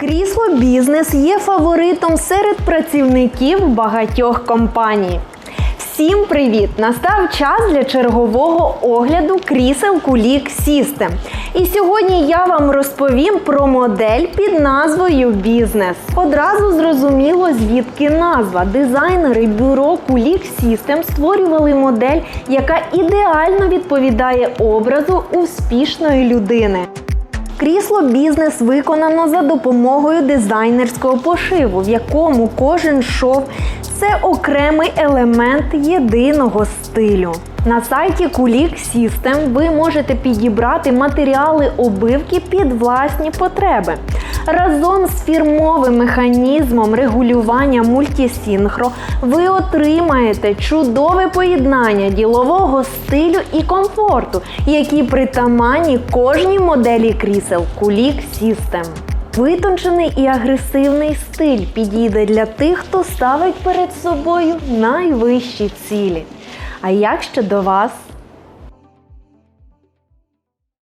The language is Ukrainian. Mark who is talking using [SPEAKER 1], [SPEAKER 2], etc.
[SPEAKER 1] Крісло бізнес є фаворитом серед працівників багатьох компаній. Всім привіт! Настав час для чергового огляду крісел Кулік System. І сьогодні я вам розповім про модель під назвою Бізнес. Одразу зрозуміло, звідки назва. Дизайнери бюро Кулік System створювали модель, яка ідеально відповідає образу успішної людини. Крісло бізнес виконано за допомогою дизайнерського пошиву, в якому кожен шов це окремий елемент єдиного стилю. На сайті Kulik System ви можете підібрати матеріали обивки під власні потреби. Разом з фірмовим механізмом регулювання мультісінхро ви отримаєте чудове поєднання ділового стилю і комфорту, які притаманні кожній моделі крісел Kulik System. Витончений і агресивний стиль підійде для тих, хто ставить перед собою найвищі цілі. А як щодо вас?